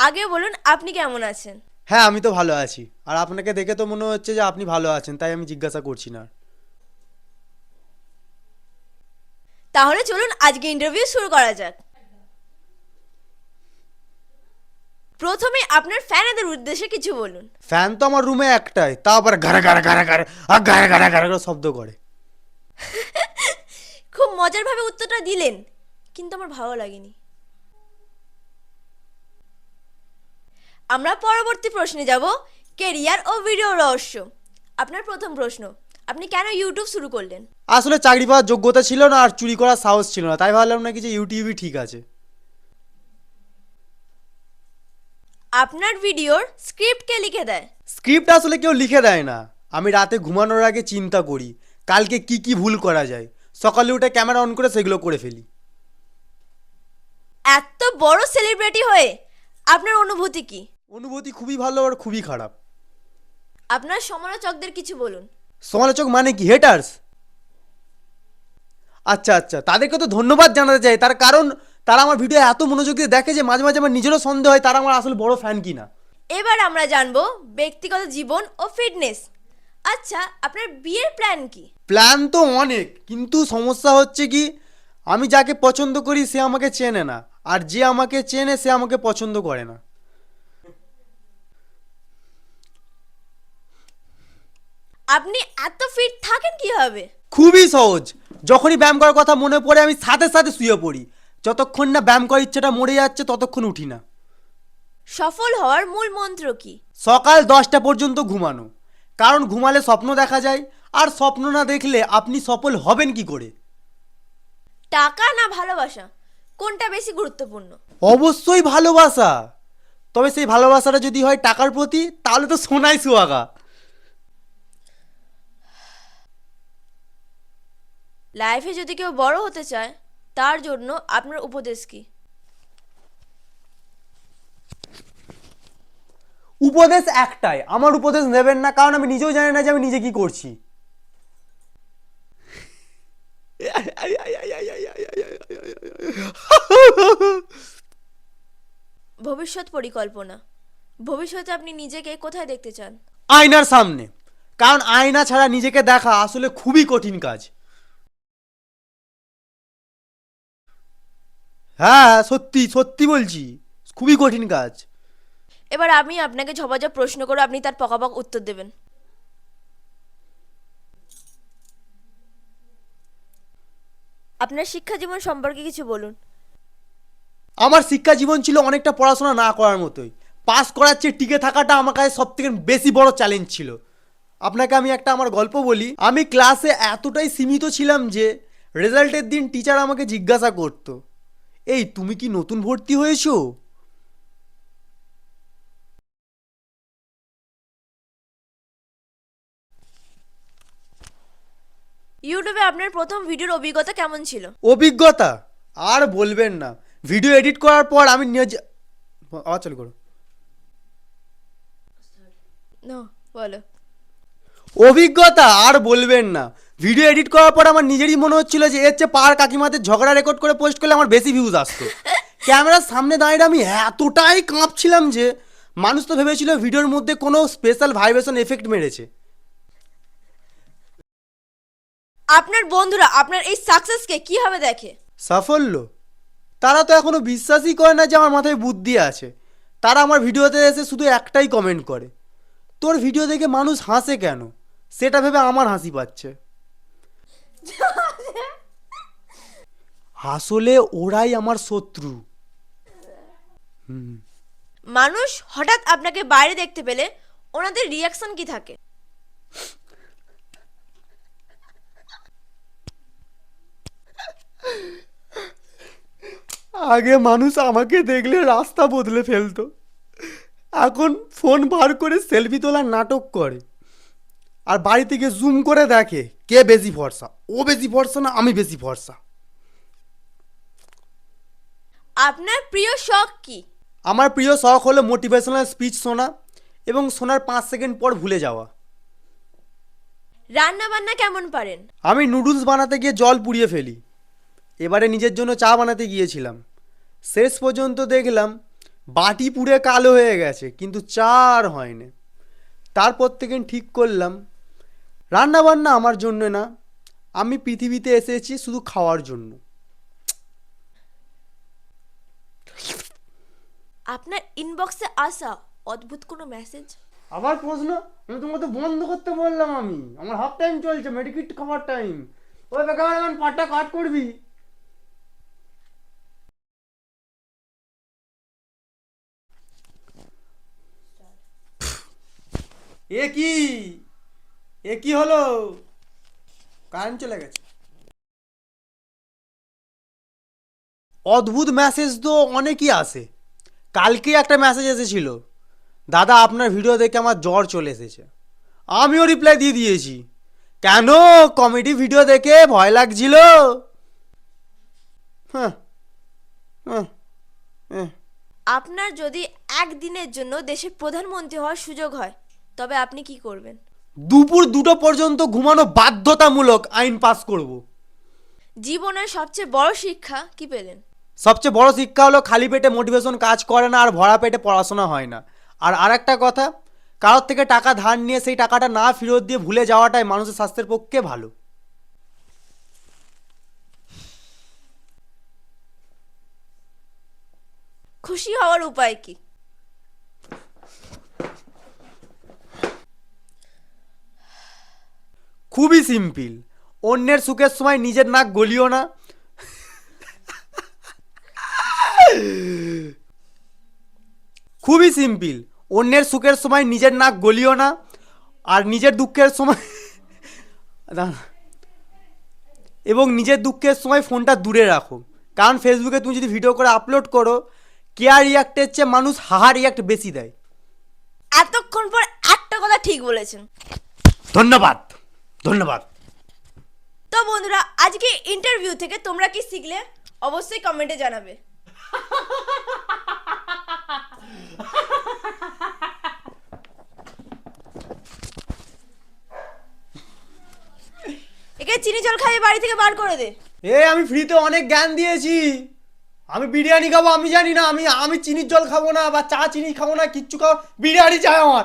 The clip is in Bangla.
আগে বলুন আপনি কেমন আছেন? হ্যাঁ আমি তো ভালো আছি। আর আপনাকে দেখে তো মনে হচ্ছে যে আপনি ভালো আছেন তাই আমি জিজ্ঞাসা করছি না। তাহলে চলুন আজকে ইন্টারভিউ শুরু করা যাক। প্রথমে আপনার ফ্যানেদের উদ্দেশ্যে কিছু বলুন। ফ্যান তো আমার রুমে একটাই তা আবার গাড়া গাড়া গাড়া গাড়া আর গাড়া গাড়া গাড়া করে শব্দ করে। খুব মজার ভাবে উত্তরটা দিলেন কিন্তু আমার ভালো লাগেনি। আমরা পরবর্তী প্রশ্নে যাব কেরিয়ার ও ভিডিও রহস্য। আপনার প্রথম প্রশ্ন আপনি কেন ইউটিউব শুরু করলেন? আসলে চাকরি পাওয়ার যোগ্যতা ছিল না আর চুরি করার সাহস ছিল না তাই ভাবলাম নাকি যে ইউটিউবই ঠিক আছে। আপনার ভিডিওর স্ক্রিপ্ট কে লিখে দেয়? স্ক্রিপ্ট আসলে কেউ লিখে দেয় না। আমি রাতে ঘুমানোর আগে চিন্তা করি কালকে কি কি ভুল করা যায়। সকালে উঠে ক্যামেরা অন করে সেগুলো করে ফেলি। এত বড় সেলিব্রিটি হয়ে আপনার অনুভূতি কি? অনুভূতি খুবই ভালো আর খুবই খারাপ। আপনার সমালোচকদের কিছু বলুন। সমালোচক মানে কি? হেটার্স আচ্ছা আচ্ছা তাদেরকে তো ধন্যবাদ জানাতে চাই। তার কারণ তারা আমার ভিডিও এত মনোযোগ দিয়ে দেখে যে মাঝে মাঝে আমার নিজেরও সন্দেহ হয় তারা আমার আসলে বড় ফ্যান কিনা। এবার আমরা জানব ব্যক্তিগত জীবন ও ফিটনেস আচ্ছা আপনার বিয়ের প্ল্যান কি? প্ল্যান তো অনেক কিন্তু সমস্যা হচ্ছে কি আমি যাকে পছন্দ করি সে আমাকে চেনে না। আর যে আমাকে চেনে সে আমাকে পছন্দ করে না। আপনি এত ফিট থাকেন কীভাবে? খুবই সহজ। যখনই ব্যায়াম করার কথা মনে পড়ে আমি সাথে সাথে শুয়ে পড়ি। যতক্ষণ না ব্যায়াম করার ইচ্ছাটা মরে যাচ্ছে ততক্ষণ উঠি না। সফল হওয়ার মূল মন্ত্র কি? সকাল দশটা পর্যন্ত ঘুমানো। কারণ ঘুমালে স্বপ্ন দেখা যায় আর স্বপ্ন না দেখলে আপনি সফল হবেন কি করে? টাকা না ভালোবাসা? কোনটা বেশি গুরুত্বপূর্ণ? অবশ্যই ভালোবাসা। তবে সেই ভালোবাসাটা যদি হয় টাকার প্রতি তাহলে তো সোনাই সুয়াগা। লাইফে যদি কেউ বড় হতে চায় তার জন্য আপনার উপদেশ কি? উপদেশ একটাই। আমার উপদেশ নেবেন না কারণ আমি নিজেও জানি না যে আমি নিজে কি করছি। ভবিষ্যৎ পরিকল্পনা। ভবিষ্যতে আপনি নিজেকে কোথায় দেখতে চান? আয়নার সামনে। কারণ আয়না ছাড়া নিজেকে দেখা আসলে খুবই কঠিন কাজ। হ্যাঁ সত্যি সত্যি বলছি। খুবই কঠিন কাজ। এবার আমি আপনাকে ঝপাঝপ প্রশ্ন করে আপনি তার পকাপক উত্তর দেবেন। আপনার শিক্ষা জীবন সম্পর্কে কিছু বলুন। আমার শিক্ষা জীবন ছিল অনেকটা পড়াশোনা না করার মতোই। পাস করার চেয়ে টিকে থাকাটা আমার কাছে সব থেকে বেশি বড় চ্যালেঞ্জ ছিল। আপনাকে আমি একটা আমার গল্প বলি। আমি ক্লাসে এতটাই সীমিত ছিলাম যে রেজাল্টের দিন টিচার আমাকে জিজ্ঞাসা করতো। এই তুমি কি নতুন ভর্তি হয়েছো? ইউটিউবে আপনার প্রথম ভিডিওর অভিজ্ঞতা কেমন ছিল? অভিজ্ঞতা? আর বলবেন না। ভিডিও এডিট করার পর আমি নিজে আবার চালু করো। বলো। অভিজ্ঞতা? আর বলবেন না। ভিডিও এডিট করার পর আমার নিজেরই মনে হচ্ছিল যে এর চেয়ে পাড়ার কাকিমাদের ঝগড়া রেকর্ড করে পোস্ট করলে আমার বেশি ভিউজ আসতো। ক্যামেরার সামনে দাঁড়িয়ে আমি এতটাই কাঁপছিলাম যে মানুষ তো ভেবেছিল ভিডিওর মধ্যে কোনো স্পেশাল ভাইব্রেশন এফেক্ট মেরেছে। আপনার বন্ধুরা আপনার এই সাকসেসকে কীভাবে দেখে? সাফল্য? তারা তো এখনও বিশ্বাসই করে না যে আমার মাথায় বুদ্ধি আছে। তারা আমার ভিডিওতে এসে শুধু একটাই কমেন্ট করে। তোর ভিডিও দেখে মানুষ হাসে কেন? সেটা ভেবে আমার হাসি পাচ্ছে। আসলে ওরাই আমার শত্রু। মানুষ হঠাৎ আপনাকে বাইরে দেখতে পেলে ওনাদের রিয়াকশন কি থাকে? আগে মানুষ আমাকে দেখলে রাস্তা বদলে ফেলতো। এখন ফোন বার করে সেলফি তোলার নাটক করে। আর বাড়ি থেকে জুম করে দেখে কে বেশি ভরসা। ও বেশি ভরসা না আমি বেশি ভরসা? আপনার প্রিয় শখ কি? আমার প্রিয় শখ হলো মোটিভেশনাল স্পিচ শোনা এবং শোনার পাঁচ সেকেন্ড পর ভুলে যাওয়া। রান্না বান্না কেমন পারেন? আমি নুডলস বানাতে গিয়ে জল পুড়িয়ে ফেলি। এবারে নিজের জন্য চা বানাতে গিয়েছিলাম। শেষ পর্যন্ত দেখলাম বাটি পুড়ে কালো হয়ে গেছে কিন্তু চার হয়নি। তারপর থেকে ঠিক করলাম রান্না বান্না আমার জন্য না। আমি পৃথিবীতে এসেছি শুধু খাওয়ার জন্য। আপনার ইনবক্সে আসা অদ্ভুত কোনো মেসেজ আবার প্রশ্ন? আমি তোমাকে বন্ধ করতে বললাম আমি। আমার হাফ টাইম চলছে মেডিকেট খাবার টাইম ওই বেকার পাটটা কাট করবি? এ কি? এ কি হলো? কারেন্ট চলে গেছে। অদ্ভুত মেসেজ তো অনেকই আসে কালকে একটা মেসেজ এসেছিল। দাদা, আপনার ভিডিও দেখে আমার জ্বর চলে এসেছে। আমিও রিপ্লাই দিয়ে দিয়েছি। কেন? কমেডি ভিডিও দেখে ভয় লাগছিল। হ্যাঁ হ্যাঁ হ্যাঁ। আপনার যদি একদিনের জন্য দেশের প্রধানমন্ত্রী হওয়ার সুযোগ হয়, তবে আপনি কি করবেন? দুপুর দুটো পর্যন্ত ঘুমানো বাধ্যতামূলক আইন পাস করব। জীবনের সবচেয়ে বড় শিক্ষা কি পেলেন? সবচেয়ে বড় শিক্ষা হলো খালি পেটে মোটিভেশন কাজ করে না আর ভরা পেটে পড়াশোনা হয় না। আর আরেকটা কথা কারোর থেকে টাকা ধার নিয়ে সেই টাকাটা না ফেরত দিয়ে ভুলে যাওয়াটাই মানুষের স্বাস্থ্যের পক্ষে ভালো। খুশি হওয়ার উপায় কি? খুবই সিম্পল। অন্যের সুখের সময় নিজের নাক গলিও না। খুবই সিম্পল। অন্যের সুখের সময় নিজের নাক গলিও না। আর নিজের দুঃখের সময় এবং নিজের দুঃখের সময় ফোনটা দূরে রাখো। কারণ ফেসবুকে তুমি যদি ভিডিও করে আপলোড করো কেয়ার রিয়াক্টের চেয়ে মানুষ হাহা রিয়াক্ট বেশি দেয়। এতক্ষণ পর একটা কথা ঠিক বলেছেন। ধন্যবাদ। ধন্যবাদ। তো বন্ধুরা আজকে ইন্টারভিউ থেকে তোমরা কি শিখলে? অবশ্যই কমেন্টে জানাবে। একে চিনি জল খাইয়ে বাড়ি থেকে বার করে দে। এ আমি ফ্রিতে অনেক জ্ঞান দিয়েছি। আমি বিরিয়ানি খাব আমি জানি না আমি আমি চিনির জল খাব না বা চা চিনি খাব না কিচ্ছু খাব বিরিয়ানি চাই আমার!